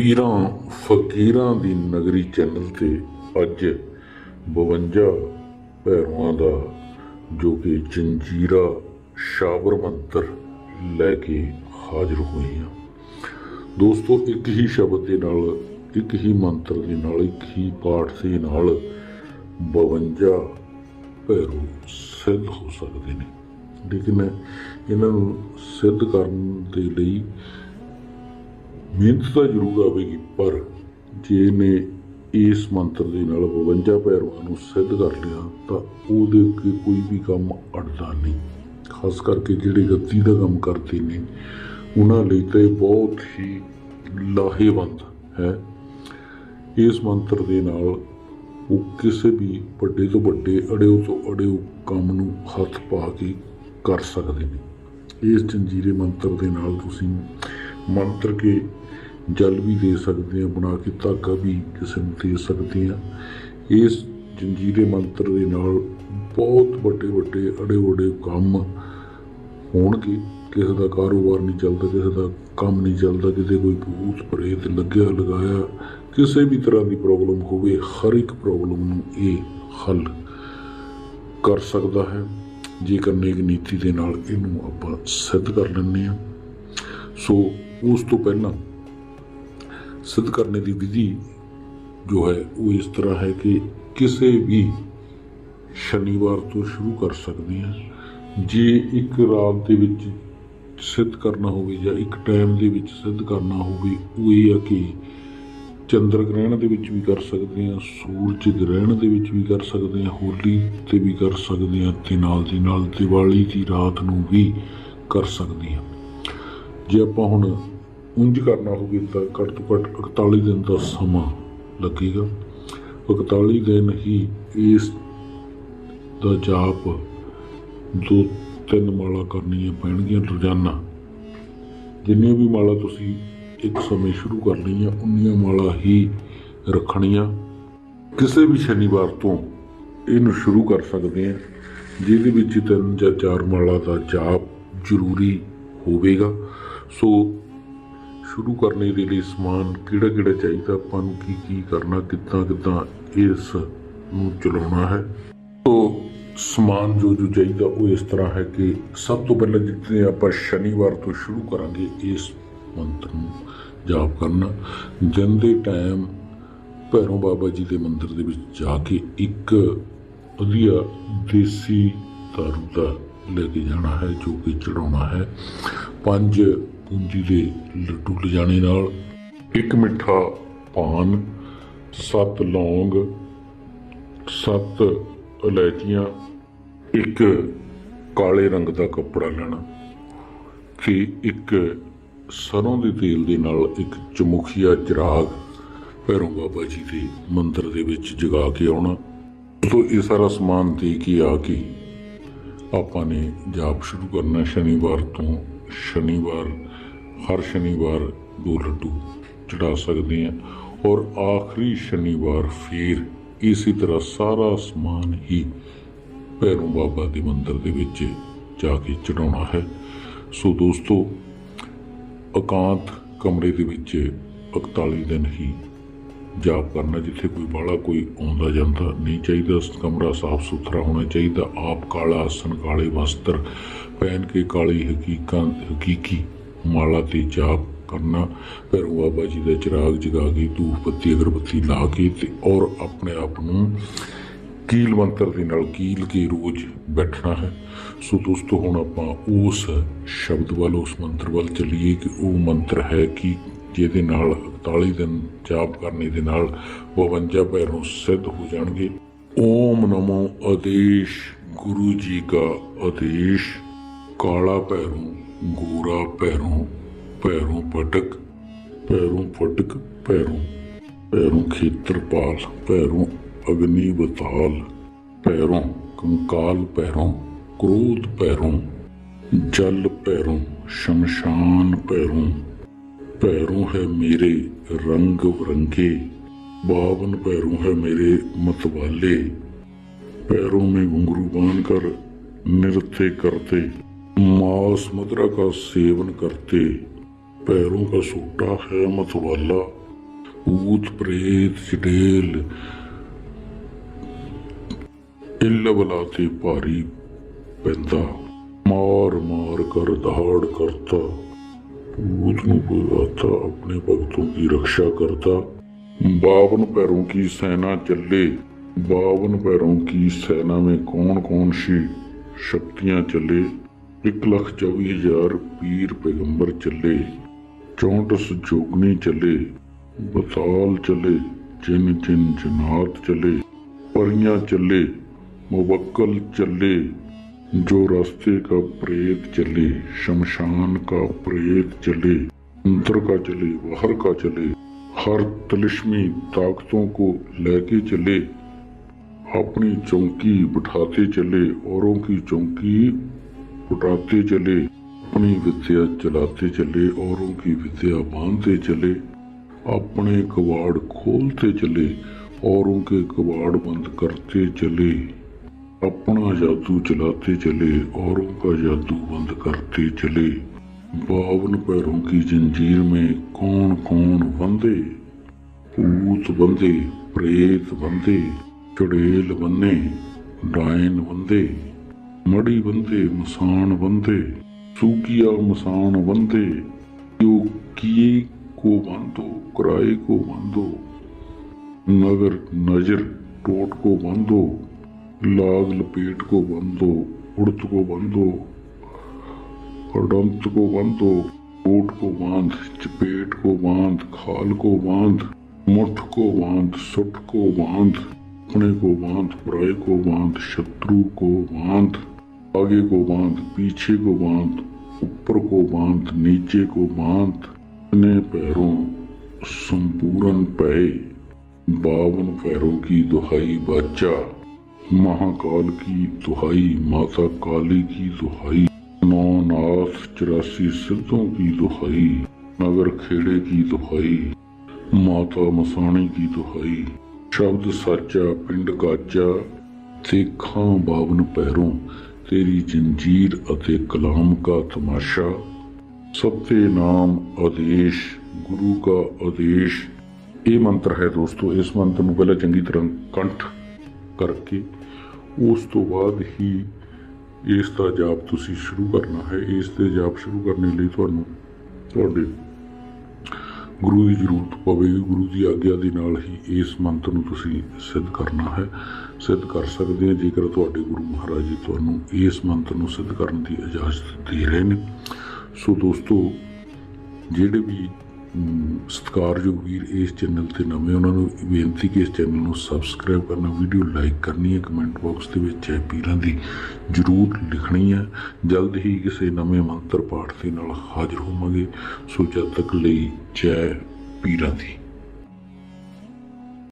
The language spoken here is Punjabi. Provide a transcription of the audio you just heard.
ਪੀਰਾਂ, ਫਕੀਰਾਂ ਦੀ ਨਗਰੀ ਚੈਨਲ ਤੇ ਅੱਜ 52 ਭੈਰਵਾਂ ਦਾ, ਜੋ ਕਿ ਜੰਜੀਰਾ ਸ਼ਾਬਰ ਮੰਤਰ ਲੈ ਕੇ ਹਾਜ਼ਰ ਹੋਏ ਹਾਂ ਦੋਸਤੋ, ਇੱਕ ਹੀ ਸ਼ਬਦ ਦੇ ਨਾਲ, ਇੱਕ ਹੀ ਮੰਤਰ ਦੇ ਨਾਲ, ਇੱਕ ਹੀ ਪਾਠ ਦੇ ਨਾਲ 52 ਭੈਰੋ ਸਿੱਧ ਹੋ ਸਕਦੇ ਨੇ। ਲੇਕਿਨ ਇਹਨਾਂ ਨੂੰ ਸਿੱਧ ਕਰਨ ਦੇ ਲਈ ਮਿਹਨਤ ਤਾਂ ਜ਼ਰੂਰ ਆਵੇਗੀ, ਪਰ ਜੇ ਨੇ ਇਸ ਮੰਤਰ ਦੇ ਨਾਲ 52 ਪੈਰਵਾਂ ਨੂੰ ਸਿੱਧ ਕਰ ਲਿਆ, ਤਾਂ ਉਹਦੇ ਅੱਗੇ ਕੋਈ ਵੀ ਕੰਮ ਅੜਦਾ ਨਹੀਂ। ਖਾਸ ਕਰਕੇ ਜਿਹੜੇ ਗੱਦੀ ਦਾ ਕੰਮ ਕਰਦੇ ਨੇ, ਉਹਨਾਂ ਲਈ ਤਾਂ ਇਹ ਬਹੁਤ ਹੀ ਲਾਹੇਵੰਦ ਹੈ। ਇਸ ਮੰਤਰ ਦੇ ਨਾਲ ਉਹ ਕਿਸੇ ਵੀ ਵੱਡੇ ਤੋਂ ਵੱਡੇ, ਅੜਿਓ ਤੋਂ ਅੜਿਓ ਕੰਮ ਨੂੰ ਹੱਥ ਪਾ ਕੇ ਕਰ ਸਕਦੇ ਨੇ। ਇਸ ਜੰਜੀਰੇ ਮੰਤਰ ਦੇ ਨਾਲ ਤੁਸੀਂ ਮੰਤਰ ਕੇ ਜਲ ਵੀ ਦੇ ਸਕਦੇ ਆ ਬਣਾ ਕੇ ਧਾਗਾ ਵੀ ਕਿਸੇ ਨੂੰ ਦੇ ਸਕਦੇ ਆ ਇਸ ਜੰਜੀਰੇ ਮੰਤਰ ਦੇ ਨਾਲ ਬਹੁਤ ਵੱਡੇ ਵੱਡੇ ਅੜੇ ਵੱਡੇ ਕੰਮ ਹੋਣਗੇ। ਕਿਸੇ ਦਾ ਕਾਰੋਬਾਰ ਨਹੀਂ ਚੱਲਦਾ, ਕਿਸੇ ਦਾ ਕੰਮ ਨਹੀਂ ਚੱਲਦਾ ਕਿਤੇ ਕੋਈ ਭੂਤ ਪ੍ਰੇਤ ਲੱਗਿਆ, ਲਗਾਇਆ, ਕਿਸੇ ਵੀ ਤਰ੍ਹਾਂ ਦੀ ਪ੍ਰੋਬਲਮ ਹੋਵੇ, ਹਰ ਇੱਕ ਪ੍ਰੋਬਲਮ ਨੂੰ ਇਹ ਹੱਲ ਕਰ ਸਕਦਾ ਹੈ। ਜੇਕਰ ਨੇਕ ਨੀਤੀ ਦੇ ਨਾਲ ਇਹਨੂੰ ਆਪਾਂ ਸਿੱਧ ਕਰ ਲੈਂਦੇ ਹਾਂ। ਸੋ ਉਸ ਤੋਂ ਪਹਿਲਾਂ ਸਿੱਧ ਕਰਨੇ ਦੀ ਵਿਧੀ ਜੋ ਹੈ, ਉਹ ਇਸ ਤਰ੍ਹਾਂ ਹੈ ਕਿ ਕਿਸੇ ਵੀ ਸ਼ਨੀਵਾਰ ਤੋਂ ਸ਼ੁਰੂ ਕਰ ਸਕਦੇ ਹਾਂ। ਜੇ ਇੱਕ ਰਾਤ ਦੇ ਵਿੱਚ ਸਿੱਧ ਕਰਨਾ ਹੋਵੇ ਜਾਂ ਇੱਕ ਟਾਈਮ ਦੇ ਵਿੱਚ ਸਿੱਧ ਕਰਨਾ ਹੋਵੇ, ਉਹ ਇਹ ਆ ਕਿ ਚੰਦਰ ਗ੍ਰਹਿਣ ਦੇ ਵਿੱਚ ਵੀ ਕਰ ਸਕਦੇ ਹਾਂ, ਸੂਰਜ ਗ੍ਰਹਿਣ ਦੇ ਵਿੱਚ ਵੀ ਕਰ ਸਕਦੇ ਹਾਂ, ਹੋਲੀ ਤੇ ਵੀ ਕਰ ਸਕਦੇ ਹਾਂ ਤੇ ਨਾਲ ਦੀ ਨਾਲ ਦੀਵਾਲੀ ਦੀ ਰਾਤ ਨੂੰ ਵੀ ਕਰ ਸਕਦੇ ਹਾਂ। ਜੇ ਆਪਾਂ ਹੁਣ ਉਂਝ ਕਰਨਾ ਹੋਵੇ ਤਾਂ ਘੱਟ ਤੋਂ ਘੱਟ 41 ਦਿਨ ਦਾ ਸਮਾਂ ਲੱਗੇਗਾ। 41 ਦਿਨ ਹੀ ਇਸ ਦਾ ਜਾਪ ਦੋ ਤਿੰਨ ਮਾਲਾ ਕਰਨੀਆਂ ਪੈਣਗੀਆਂ ਰੋਜ਼ਾਨਾ। ਜਿੰਨੀਆਂ ਵੀ ਮਾਲਾ ਤੁਸੀਂ ਇੱਕ ਸਮੇਂ ਸ਼ੁਰੂ ਕਰਨੀ ਆ ਉਨੀਆਂ ਮਾਲਾ ਹੀ ਰੱਖਣੀਆਂ। ਕਿਸੇ ਵੀ ਸ਼ਨੀਵਾਰ ਤੋਂ ਇਹਨੂੰ ਸ਼ੁਰੂ ਕਰ ਸਕਦੇ ਆ ਜਿਹਦੇ ਵਿੱਚ ਤਿੰਨ ਜਾਂ ਚਾਰ ਮਾਲਾ ਦਾ ਜਾਪ ਜ਼ਰੂਰੀ ਹੋਵੇਗਾ। ਸੋ ਸ਼ੁਰੂ ਕਰਨੇ ਦੇ ਲਈ ਸਮਾਨ ਕਿਹੜਾ ਕਿਹੜਾ ਚਾਹੀਦਾ, ਆਪਾਂ ਨੂੰ ਕੀ ਕੀ ਕਰਨਾ, ਕਿੱਦਾਂ ਕਿੱਦਾਂ ਇਸ ਨੂੰ ਚਲਾਉਣਾ ਹੈ। ਸੋ ਸਮਾਨ ਜੋ ਜੋ ਚਾਹੀਦਾ ਉਹ ਇਸ ਤਰ੍ਹਾਂ ਹੈ ਕਿ ਸਭ ਤੋਂ ਪਹਿਲਾਂ ਜਿੱਥੇ ਆਪਾਂ ਸ਼ਨੀਵਾਰ ਤੋਂ ਸ਼ੁਰੂ ਕਰਾਂਗੇ, ਇਸ ਮੰਤਰ ਨੂੰ ਜਾਪ ਕਰਨਾ। ਦਿਨ ਦੇ ਟਾਈਮ ਭੈਰੋਂ ਬਾਬਾ ਜੀ ਦੇ ਮੰਦਿਰ ਦੇ ਵਿੱਚ ਜਾ ਕੇ ਇੱਕ ਵਧੀਆ ਦੇਸੀ ਦਾਰੂ ਦਾ ਲੈ ਕੇ ਜਾਣਾ ਹੈ, ਜੋ ਕਿ ਚੜਾਉਣਾ ਹੈ। ਪੰਜ ਪੂੰਜੀ ਦੇ ਲੱਡੂ ਲਿਜਾਣੇ ਨਾਲ ਇੱਕ ਮਿੱਠਾ ਪਾਨ, ਸੱਤ ਲੌਂਗ, ਸੱਤ ਇਲਾਇਚੀਆਂ, ਇੱਕ ਕਾਲੇ ਰੰਗ ਦਾ ਕੱਪੜਾ ਲੈਣਾ ਤੇ ਇੱਕ ਸਰੋਂ ਦੇ ਤੇਲ ਦੇ ਨਾਲ ਇੱਕ ਚਮੁਖੀਆ ਚਿਰਾਗ ਭੈਰੋਂ ਬਾਬਾ ਜੀ ਦੇ ਮੰਦਿਰ ਦੇ ਵਿੱਚ ਜਗਾ ਕੇ ਆਉਣਾ। ਤੋਂ ਇਹ ਸਾਰਾ ਸਮਾਨ ਦੇ ਕੇ ਆ ਕੇ ਆਪਾਂ ਨੇ ਜਾਪ ਸ਼ੁਰੂ ਕਰਨਾ। ਸ਼ਨੀਵਾਰ ਤੋਂ ਸ਼ਨੀਵਾਰ ਹਰ ਸ਼ਨੀਵਾਰ ਦੋ ਲੱਡੂ ਚੜਾ ਸਕਦੇ ਹਾਂ ਔਰ ਆਖਰੀ ਸ਼ਨੀਵਾਰ ਫਿਰ ਇਸੇ ਤਰ੍ਹਾਂ ਸਾਰਾ ਸਮਾਨ ਹੀ ਭੈਰੋਂ ਬਾਬਾ ਦੇ ਮੰਦਿਰ ਦੇ ਵਿੱਚ ਜਾ ਕੇ ਚੜਾਉਣਾ ਹੈ। ਸੋ ਦੋਸਤੋ, ਇਕਾਂਤ ਕਮਰੇ ਦੇ ਵਿੱਚ 41 ਦਿਨ ਹੀ ਜਾਪ ਕਰਨਾ ਜਿੱਥੇ ਕੋਈ ਬਾਲਾ ਕੋਈ ਆਉਂਦਾ ਜਾਂਦਾ ਨਹੀਂ ਚਾਹੀਦਾ। ਕਮਰਾ ਸਾਫ਼ ਸੁਥਰਾ ਹੋਣਾ ਚਾਹੀਦਾ। ਆਪ ਕਾਲਾ ਆਸਨ, ਕਾਲੇ ਵਸਤਰ, ਪਹਿਨ ਕੇ ਕਾਲੀ ਹਕੀਕਾਂ, ਹਕੀਕੀ ਮਾਲਾ ਤੇ ਜਾਪ ਕਰਨਾ, ਫਿਰ ਬਾਬਾ ਜੀ ਦਾ ਚਿਰਾਗ ਜਗਾ ਕੇ ਧੂਪ ਬੱਤੀ ਅਗਰਬੱਤੀ ਲਾ ਕੇ ਤੇ ਔਰ ਆਪਣੇ ਆਪ ਨੂੰ ਕੀਲ ਮੰਤਰ ਦੇ ਨਾਲ ਕੀਲ ਕੇ ਰੋਜ਼ ਬੈਠਣਾ ਹੈ। ਸੋ ਦੋਸਤੋ, ਹੁਣ ਆਪਾਂ ਉਸ ਸ਼ਬਦ ਵੱਲ, ਉਸ ਮੰਤਰ ਵੱਲ ਚੱਲੀਏ ਕਿ ਉਹ ਮੰਤਰ ਹੈ ਕਿ ਜਿਹਦੇ ਨਾਲ 41 ਦਿਨ ਜਾਪ ਕਰਨੇ ਦੇ ਨਾਲ 52 ਪੈਰੋਂ ਸਿੱਧ ਹੋ ਜਾਣਗੇ। ਓਮ ਨਮੋ ਆਦੇਸ਼, ਗੁਰੂ ਜੀ ਕਾ ਆਦੇਸ਼। ਕਾਲਾ ਪੈਰੋਂ ਗੋਰਾ ਪੈਰੋਂ ਪੈਰੋਂ ਪਟਕ ਪੈਰੋਂ ਫਟਕ ਪੈਰੋਂ ਪੈਰੋਂ ਖੇਤਰਪਾਲ ਪੈਰੋਂ ਅਗਨੀ ਬਤਾਲ ਪੈਰੋਂ ਕੰਕਾਲ ਪੈਰੋਂ ਕ੍ਰੋਧ ਪੈਰੋਂ ਜਲ ਪੈਰੋਂ ਸ਼ਮਸ਼ਾਨ ਪੈਰੋਂ ਪੈਰੋਂ ਹੈ ਮੇਰੇ ਰੰਗ ਵਰੰਗੇ ਬਾਵਨ पैरों है मेरे मतवाले पैरों में घुंघरू बांध कर नृत्य करते मांस मदरा का सेवन करते, पैरों का सोटा है मतवाला भूत प्रेत चडेल इल बलाते भारी पैदा, मार मार कर दहाड़ करता, भूत नाता अपने भगतों की रक्षा करता। बावन पैरों की सेना चले, बावन पैरों की सेना में कौन कौन सी शक्तियाँ चले? एक लाख चौबीस हज़ार पीर पैगंबर चले, चौंटस जोगनी चले बताल चले, जिन जिन जनात चले, परियाँ चले, मुवक्कल चले, जो रास्ते का प्रेत चले, शमशान का प्रेत चले अंदर का चले, बाहर का चले, हर तलिस्मी ताकतों को लेके चले, अपनी चौकी बिठाते चले, औरों की चौकी उठाते चले अपनी विद्या चलाते चले औरों की विद्या बांधते चले अपने कबाड़ खोलते चले औरों के कबाड़ बंद करते चले अपना जादू चलाते चले औरों का जादू बंद करते चले बावन पैरों की जंजीर में कौन कौन बंधे भूत बंधे प्रेत बंधे चुड़ेल बन्ने डायन बंधे मड़ी बंधे मसान बंधे, सूकिया मसान बंधे, यो किए को बांधो, किराए को बांधो, नगर नज़र टोट को बांधो, लाग लपेट को बांधो, उड़त को बांधो अडंत को बांधो कोट को बाँध, चपेट को बाँध, खाल को बाँध, मुठ को बाँध, सुट को बाँध। अपने को बाँध, पराये को बाँध, शत्रु को बाँध, आगे को बाँध, पीछे को बाँध, ऊपर को बाँध, नीचे को बाँध, अपने पैरों संपूर्ण पे बावन पैरों की दुहाई बाचा, महाकाल की दुहाई, माता काली की दुहाई, नौ नाथ, चौरासी सिद्धों की दुहाई, नगर खेड़े की दुहाई, माता मसाणी की दुहाई ਸ਼ਬਦ ਸਾਚਾ ਪਿੰਡ ਗਾਚਾ ਸੇਖਾਂ ਬਾਵਨ ਪਹਿਰੋਂ, ਤੇਰੀ ਜੰਜੀਰ ਅਤੇ ਕਲਾਮ ਕਾ ਤਮਾਸ਼ਾ। ਸਭੇ ਨਾਮ ਆਦੇਸ਼, ਗੁਰੂ ਕਾ ਆਦੇਸ਼। ਇਹ ਮੰਤਰ ਹੈ ਦੋਸਤੋ, ਇਸ ਮੰਤਰ ਨੂੰ ਪਹਿਲਾਂ ਚੰਗੀ ਤਰ੍ਹਾਂ ਕੰਠ ਕਰਕੇ, ਉਸ ਤੋਂ ਬਾਅਦ ਹੀ ਇਸ ਦਾ ਜਾਪ ਤੁਸੀਂ ਸ਼ੁਰੂ ਕਰਨਾ ਹੈ। ਇਸ ਤੇ ਜਾਪ ਸ਼ੁਰੂ ਕਰਨ ਲਈ ਤੁਹਾਨੂੰ ਤੁਹਾਡੇ ਗੁਰੂ ਦੀ ਜ਼ਰੂਰਤ ਪਵੇਗੀ ਗੁਰੂ ਦੀ ਆਗਿਆ ਦੇ ਨਾਲ ਹੀ ਇਸ ਮੰਤਰ ਨੂੰ ਤੁਸੀਂ ਸਿੱਧ ਕਰਨਾ ਹੈ। ਸਿੱਧ ਕਰ ਸਕਦੇ ਹੋ, ਜੇਕਰ ਤੁਹਾਡੇ ਗੁਰੂ ਮਹਾਰਾਜ ਜੀ ਤੁਹਾਨੂੰ ਇਸ ਮੰਤਰ ਨੂੰ ਸਿੱਧ ਕਰਨ ਦੀ ਇਜਾਜ਼ਤ ਦੇ ਰਹੇ ਨੇ। ਸੋ ਦੋਸਤੋ, ਜਿਹੜੇ ਵੀ ਸਤਿਕਾਰਯੋਗ ਵੀਰ ਇਸ ਚੈਨਲ ਤੇ ਨਵੇਂ ਉਹਨਾਂ ਨੂੰ, ਬੇਨਤੀ ਕਿ ਇਸ ਚੈਨਲ ਨੂੰ ਸਬਸਕ੍ਰਾਈਬ ਕਰਨਾ ਵੀਡੀਓ ਲਾਈਕ ਕਰਨੀ ਹੈ ਕਮੈਂਟ ਬਾਕਸ ਦੇ ਵਿੱਚ ਹੈ ਪੀਰਾਂ ਦੀ ਜਰੂਰ ਲਿਖਣੀ ਹੈ। ਜਲਦ ਹੀ ਕਿਸੇ ਨਵੇਂ ਮੰਤਰ ਪਾਠ ਦੇ ਨਾਲ ਹਾਜ਼ਰ ਹੋਵਾਂਗੇ। ਸੋ ਜਦ ਤੱਕ ਲਈ ਜੈ ਪੀਰਾਂ ਦੀ।